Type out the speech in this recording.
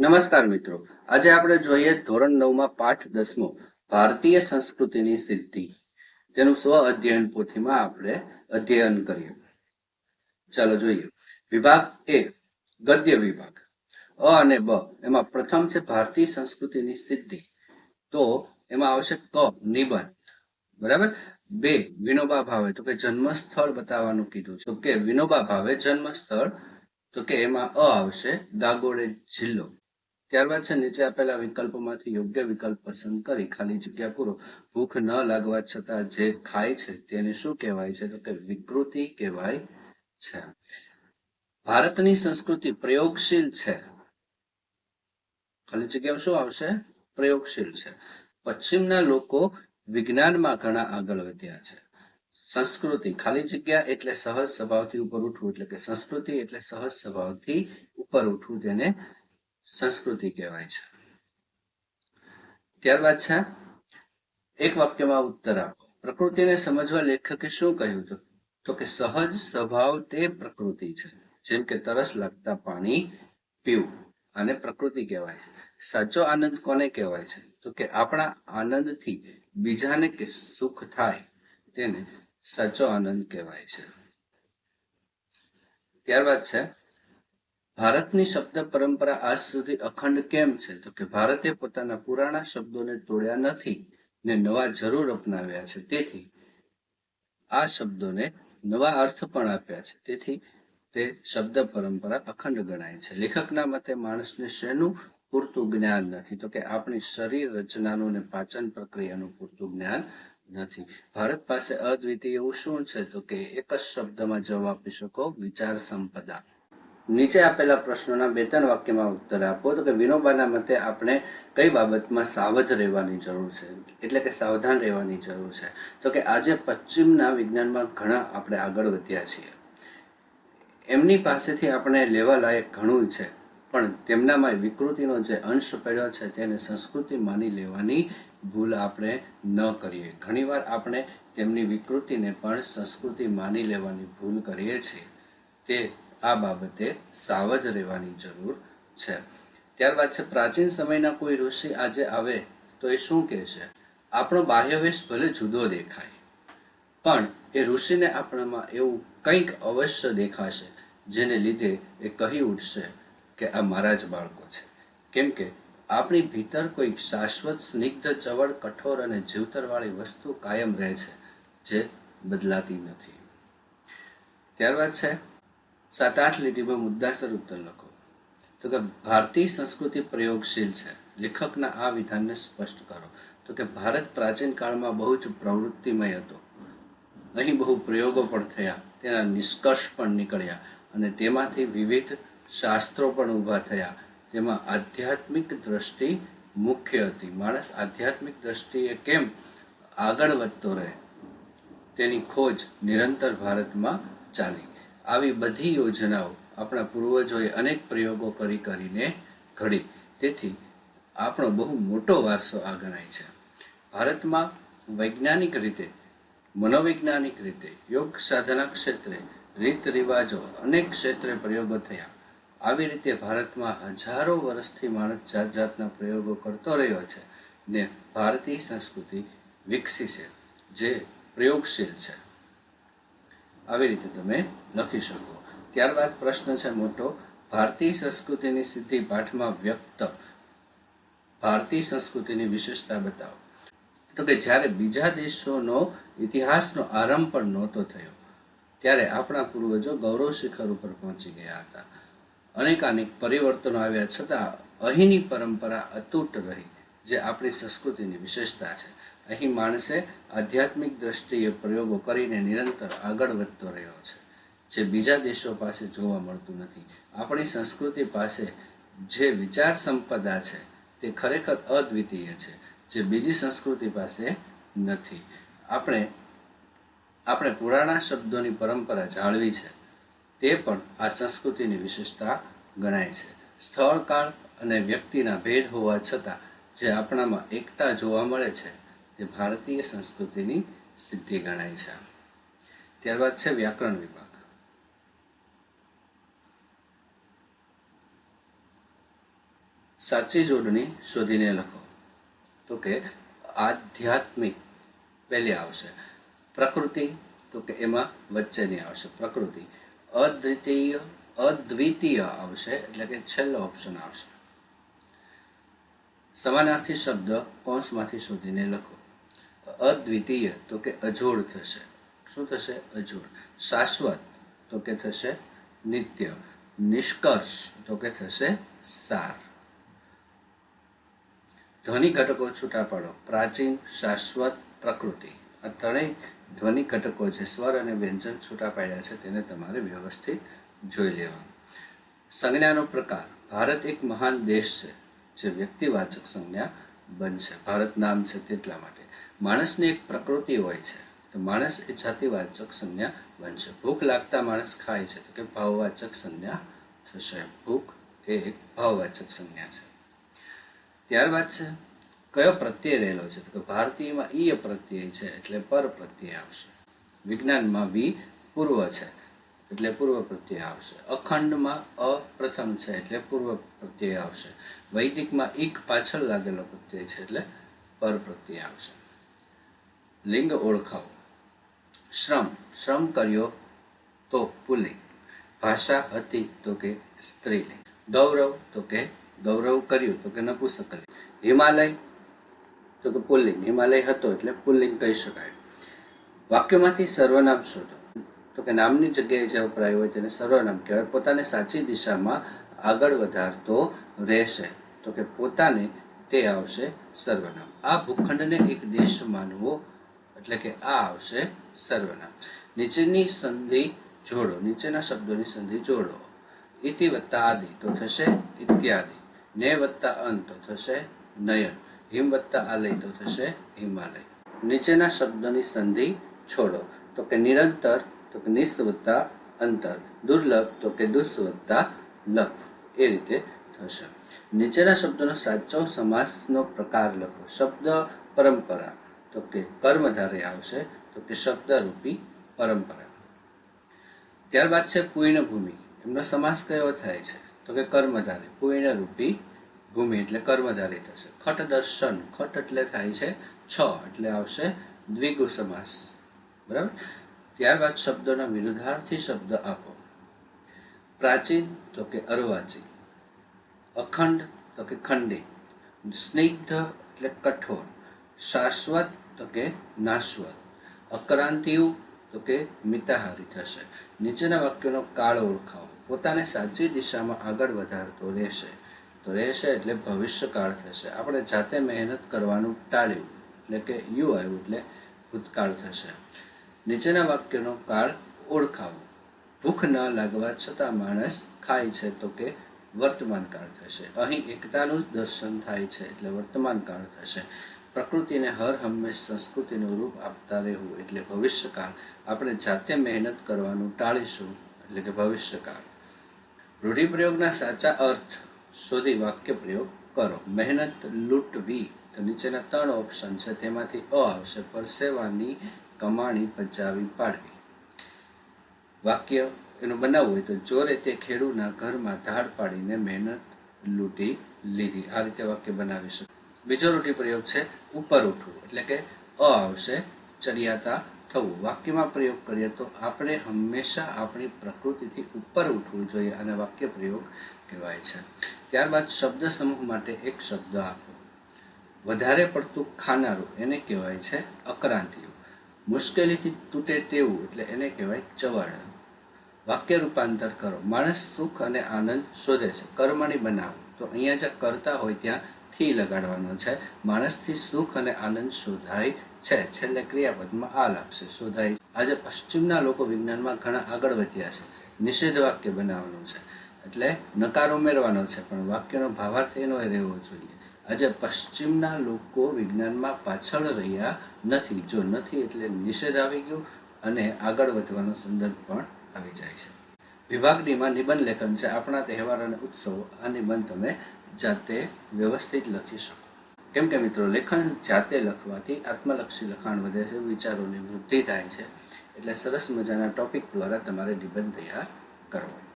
નમસ્કાર મિત્રો. આજે આપણે જોઈએ ધોરણ નવમાં પાઠ દસમો, ભારતીય સંસ્કૃતિની સિદ્ધિ. તેનું સ્વ અધ્યયન પોથીમાં આપણે અધ્યયન કરીએ. ચાલો જોઈએ. વિભાગ એ, ગદ્ય વિભાગ. અ અને બ, એમાં પ્રથમ છે ભારતીય સંસ્કૃતિની સિદ્ધિ. તો એમાં આવશે ક, નિબંધ. બરાબર? બે, વિનોબા ભાવે. તો કે જન્મ સ્થળ બતાવવાનું કીધું છે. કે વિનોબા ભાવે જન્મ સ્થળ તો કે એમાં અ આવશે ગાગોડે જિલ્લો. ત્યારબાદ છે, નીચે આપેલા વિકલ્પોમાંથી યોગ્ય વિકલ્પ પસંદ કરી ખાલી જગ્યા પૂરો. ભૂખ ન લાગવા છતાં જે ખાય છે તેને શું કહેવાય છે? તો કે વિકૃતિ કહેવાય છે. ભારતની સંસ્કૃતિ પ્રયોગશીલ છે. ખાલી જગ્યા શું આવશે? પ્રયોગશીલ છે. પશ્ચિમના લોકો વિજ્ઞાનમાં ઘણા આગળ વધ્યા છે. સંસ્કૃતિ ખાલી જગ્યા એટલે સહજ સ્વભાવથી ઉપર ઉઠવું, એટલે કે સંસ્કૃતિ એટલે સહજ સ્વભાવથી ઉપર ઉઠવું તેને સંસ્કૃતિ કહેવાય છે. ત્યારબાદ છે, એક વાક્યમાં ઉત્તર આપો. પ્રકૃતિને સમજવા લેખકે શું કહ્યું હતું? તો કે સહજ સ્વભાવ તે પ્રકૃતિ છે, જેમ કે તરસ લાગતા પાણી પીવું, આને પ્રકૃતિ કહેવાય છે. સાચો આનંદ કોને કહેવાય છે? તો કે આપણા આનંદથી બીજાને કે સુખ થાય, તેને સાચો આનંદ કહેવાય છે. ત્યારબાદ છે ભારતની શબ્દ પરંપરા આજ સુધી અખંડ કેમ છે? તો કે ભારતે પોતાના પુરાણા શબ્દોને તોડ્યા નથી ને નવા જરૂર અપનાવ્યા છે. તેથી આ શબ્દોને નવા અર્થ પણ આપ્યા છે. તેથી તે શબ્દ પરંપરા અખંડ ગણાય છે. લેખકના મતે માણસને શેનું પૂરતું જ્ઞાન નથી? તો કે આપણી શરીર રચનાનું ને પાચન પ્રક્રિયાનું પૂરતું જ્ઞાન નથી. ભારત પાસે અદ્વિતીય એવું શું છે? તો કે એક જ શબ્દમાં જવાબ આપી શકો, વિચાર સંપદા. નીચે આપેલા પ્રશ્નોના બે ત્રણ વાક્યમાં ઉત્તર આપો. તો કે વિનોબાના મતે આપણે કઈ બાબતમાં સાવધ રહેવાની જરૂર છે? એટલે કે સાવધાન રહેવાની જરૂર છે. તો કે આજે પશ્ચિમના વિજ્ઞાનમાં ઘણા આપણે આગળ વધ્યા છીએ. એમની પાસેથી આપણે લેવા લાયક ઘણું છે, પણ તેમનામાં વિકૃતિનો જે અંશ પડ્યો છે તેને સંસ્કૃતિ માની લેવાની ભૂલ આપણે ન કરીએ. ઘણીવાર આપણે તેમની વિકૃતિને પણ સંસ્કૃતિ માની લેવાની ભૂલ કરીએ છીએ. તે આ બાબતે સાવધ રહેવાની જરૂર છે. ત્યારબાદ છે, પ્રાચીન સમયના કોઈ ઋષિ આજે આવે તો એ શું કહેશે? આપણો બાહ્યવેશ ભલે જુદો દેખાય, પણ એ ઋષિને આપણામાં એવું કંઈક અવશ્ય દેખાશે, જેને લીધે એ કહી ઉઠશે કે આ મારા જ બાળકો છે. કેમ કે આપણી ભીતર કોઈક શાશ્વત, સ્નિગ્ધ, ચવળ, કઠોર અને જીવતરવાળી વસ્તુ કાયમ રહે છે, જે બદલાતી નથી. ત્યારબાદ છે સાત આઠ લીટીમાં મુદ્દાસર ઉત્તર લખો. તો કે ભારતીય સંસ્કૃતિ પ્રયોગશીલ છે. લેખકના આ વિધાનને સ્પષ્ટ કરો. તો કે ભારત પ્રાચીન કાળમાં બહુ જ પ્રવૃત્તિમય હતો. અહીં બહુ પ્રયોગો પણ થયા. તેના નિષ્કર્ષ પણ નીકળ્યા અને તેમાંથી વિવિધ શાસ્ત્રો પણ ઊભા થયા. તેમાં આધ્યાત્મિક દ્રષ્ટિ મુખ્ય હતી. માણસ આધ્યાત્મિક દ્રષ્ટિએ કેમ આગળ વધતો રહે? તેની ખોજ નિરંતર ભારતમાં ચાલી. આવી બધી યોજનાઓ આપણા પૂર્વજોએ અનેક પ્રયોગો કરી કરીને ઘડી. તેથી આપણો બહુ મોટો વારસો આ ગણાય છે. ભારતમાં વૈજ્ઞાનિક રીતે, મનોવૈજ્ઞાનિક રીતે, યોગ સાધના ક્ષેત્રે રીત રિવાજો અનેક ક્ષેત્રે પ્રયોગો થયા. આવી રીતે ભારતમાં હજારો વર્ષથી માણસ જાત જાતના પ્રયોગો કરતો રહ્યો છે ને ભારતીય સંસ્કૃતિ વિકસી છે, જે પ્રયોગશીલ છે. આવી રીતે તમે લખી શકો. ત્યારબાદ પ્રશ્ન છે મોટો, ભારતીય સંસ્કૃતિની સિદ્ધિ પાઠમાં વ્યક્ત. ભારતીય સંસ્કૃતિની વિશેષતા બતાવો. તો કે જ્યારે બીજા દેશોનો ઇતિહાસનો આરંભ પણ નહોતો થયો, ત્યારે આપણા પૂર્વજો ગૌરવ શિખર ઉપર પહોંચી ગયા હતા. અનેક અનેક પરિવર્તનો આવ્યા છતાં અહીંની પરંપરા અતૂટ રહી, જે આપણી સંસ્કૃતિની વિશેષતા છે. અહીં માણસે આધ્યાત્મિક દ્રષ્ટિએ પ્રયોગો કરીને નિરંતર આગળ વધતો રહ્યો છે. જે બીજા દેશો પાસે જોવા મળતું નથી. આપણી સંસ્કૃતિ પાસે જે વિચાર સંપદા છે, તે ખરેખર અદ્વિતીય છે, જે બીજી સંસ્કૃતિ પાસે નથી. આપણે આપણે પુરાણા શબ્દોની પરંપરા જાળવી છે. તે પણ આ સંસ્કૃતિની વિશેષતા ગણાય છે. સ્થળ કાળ અને વ્યક્તિના ભેદ હોવા છતાં, જે આપણામાં એકતા જોવા મળે છે તે ભારતીય સંસ્કૃતિની સિદ્ધિ ગણાય છે. ત્યારબાદ છે વ્યાકરણ વિભાગ. સાચી જોડણી શોધીને લખો. તો કે આધ્યાત્મિક પહેલી આવશે. પ્રકૃતિ, તો કે એમાં વચ્ચેની આવશે. પ્રકૃતિ. અદ્વિતીય અદ્વિતીય આવશે, એટલે કે છેલ્લો ઓપ્શન આવશે. સમાનાર્થી શબ્દ કૌંસમાંથી શોધીને લખો. અદ્વિતીય, તો કે અજોડ થશે. શું થશે? અજોડ. શાશ્વત, તો કે થશે નિત્ય. નિષ્કર્ષ, તો કે થશે સાર. ધ્વનિ ઘટકો છૂટા પાડો. પ્રાચીન, શાશ્વત, પ્રકૃતિ. આ ત્રણેય ધ્વનિ ઘટકો જે સ્વર અને વ્યંજન છૂટા પાડ્યા છે, તેને તમારે વ્યવસ્થિત જોઈ લેવા સંજ્ઞાનો પ્રકાર. ભારત એક મહાન દેશ છે, જે વ્યક્તિવાચક સંજ્ઞા બનશે. ભારત નામ છે તેટલા માટે. માણસની એક પ્રકૃતિ હોય છે. તો માણસ એ જાતિવાચક સંજ્ઞા બનશે. ભૂખ લાગતા માણસ ખાય છે. તો કે ભાવવાચક સંજ્ઞા થશે. ભૂખ એ એક ભાવવાચક સંજ્ઞા છે. ત્યારબાદ છે, કયો પ્રત્યય રહેલો છે? તો કે ભારતીયમાં ઈય પ્રત્યય છે એટલે પર પ્રત્યય આવશે. વિજ્ઞાનમાં વી પૂર્વ છે એટલે પૂર્વ પ્રત્યય આવશે. અખંડમાં અ પ્રથમ છે એટલે પૂર્વ પ્રત્યય આવશે. વૈદિકમાં એક પાછળ લાગેલો પ્રત્યય છે એટલે પર પ્રત્યય આવશે. લિંગ ઓળખાવો. શ્રમ શ્રમ કર્યો તો પુલ્લિંગ ભાષા હતી તો કે સ્ત્રીલિંગ. ગૌરવ તો કે ગૌરવ કર્યું તો કે નપુસકલિંગ. હિમાલય તો કે પુલ્લિંગ હિમાલય હતો એટલે પુલ્લિંગ કહી શકાય. વાક્યમાંથી સર્વનામ શોધો. તો કે નામની જગ્યાએ જે વપરાય હોય તેને સર્વનામ કહેવાય. પોતાને સાચી દિશામાં આગળ વધારતો રહેશે. તો કે પોતાને તે આવશે સર્વનામ. આ ભૂખંડને એક દેશ માનવો એટલે કે આ આવશે સર્વનામ. નીચેની સંધિ જોડો, નીચેના શબ્દોની સંધિ જોડો. ઇતિ વત્તા આદિ તો થશે ઇત્યાદિ. ને વત્તા અંત તો થશે નયન. હિમ વત્તા આલય તો થશે હિમાલય. નીચેના શબ્દોની સંધિ છોડો. તો કે નિરંતર, તો કે નિસ્ત વત્તા અંતર. દુર્લભ, તો કે દુસ્ત વત્તા લભ. એ રીતે થશે. નીચેના શબ્દોનો સાચો સમાસનો પ્રકાર લખો. શબ્દ, પરંપરા. તો કે કર્મધારે આવશે, તો કે શબ્દરૂપી પરંપરા. ત્યારબાદ છે પૂર્ણભૂમિ. એમનો સમાસ કયો થાય છે? તો કે કર્મધારે. પૂર્ણરૂપી ભૂમિ એટલે કર્મધારી થશે. ખટ દર્શન. ખટ એટલે થાય છે છ, એટલે આવશે દ્વિગુ સમાસ. બરાબર? ત્યારબાદ શબ્દોના વિરુદ્ધાર્થી શબ્દ આપો. પ્રાચીન, તો કે અર્વાચીન. અખંડ, તો કે ખંડિત. સ્નિગ્ધ એટલે કઠોર. શાશ્વત તો કે નાશવત. અક્રાંતિયુ તો કે મિતાહારી થશે. નીચેના વાક્યોનો કાળ ઓળખાવો. પોતાને સાચી દિશામાં આગળ વધારતો રહેશે. તો રહેશે એટલે ભવિષ્યકાળ થશે. આપણે જાતે મહેનત કરવાનું ટાળ્યું. એટલે કે યુ આવ્યું એટલે ભૂતકાળ થશે. નીચેના વાક્યનો કાળ ઓળખાવો. ભૂખ ન લાગવા છતાં માણસ ખાય છે તો કે વર્તમાન કાળ થશે. અહીં એકતાનું જ દર્શન થાય છે એટલે વર્તમાન કાળ થશે. પ્રકૃતિને હર હંમેશ સંસ્કૃતિનું રૂપ આપતા રહેવું એટલે ભવિષ્યકાળ. આપણે જાતે મહેનત કરવાનું ટાળીશું એટલે કે ભવિષ્યકાળ. રૂઢિપ્રયોગના સાચા અર્થ શોધી વાક્ય પ્રયોગ કરો. મહેનત લૂંટવી તો નીચેના ત્રણ ઓપ્શન છે. તેમાંથી અ આવશે. પરસેવાની કમાણી પચાવી પાડવી. વાક્ય એનું બનાવવું હોય તો જોરે તે ખેડૂના ઘરમાં ધાડ પાડીને મહેનત લૂંટી લીધી. આ રીતે વાક્ય બનાવી શકે. બીજો રૂઢિ પ્રયોગ છે ઉપર ઉઠવું, એટલે કે અ આવશે, ચડિયાતા થવું. વાક્યમાં પ્રયોગ કરીએ તો આપણે હંમેશા આપણી પ્રકૃતિથી ઉપર ઉઠવું જોઈએ અને વાક્ય પ્રયોગ કહેવાય છે. ત્યારબાદ શબ્દ સમૂહ માટે એક શબ્દ આપો. વધારે પડતું ખાનારું એને કહેવાય છે અક્રાંતિયું. મુશ્કેલીથી તૂટે તેવું, એટલે એને કહેવાય ચવાડ વાક્ય રૂપાંતર કરો. માણસ સુખ અને આનંદ શોધે છે. કર્મણી બનાવો. તો અહીંયા જે કરતા હોય ત્યાં થી લગાડવાનો છે. માણસથી સુખ અને આનંદ શોધાય છે. છેલ્લે ક્રિયાપદમાં આ લાગશે શોધાય આજે પશ્ચિમના લોકો વિજ્ઞાનમાં ઘણા આગળ વધ્યા છે. નિષેધ વાક્ય બનાવવાનું છે. એટલે નકાર ઉમેરવાનો છે, પણ વાક્યનો ભાવાર્થ એનો રહેવો જોઈએ. આજે પશ્ચિમના લોકો વિજ્ઞાનમાં પાછળ રહ્યા નથી. જો નથી એટલે નિષેધ આવી ગયો અને આગળ વધવાનો સંદર્ભ પણ આવી જાય છે. વિભાગ ડીમાં નિબંધ લેખન છે. આપણા તહેવાર અને ઉત્સવો આ નિબંધ તમે જાતે વ્યવસ્થિત લખી શકો. કેમ કે મિત્રો, લેખન જાતે લખવાથી આત્મલક્ષી લખાણ વધે છે, વિચારોની વૃદ્ધિ થાય છે. એટલે સરસ મજાના ટોપિક દ્વારા તમારે નિબંધ તૈયાર કરવો.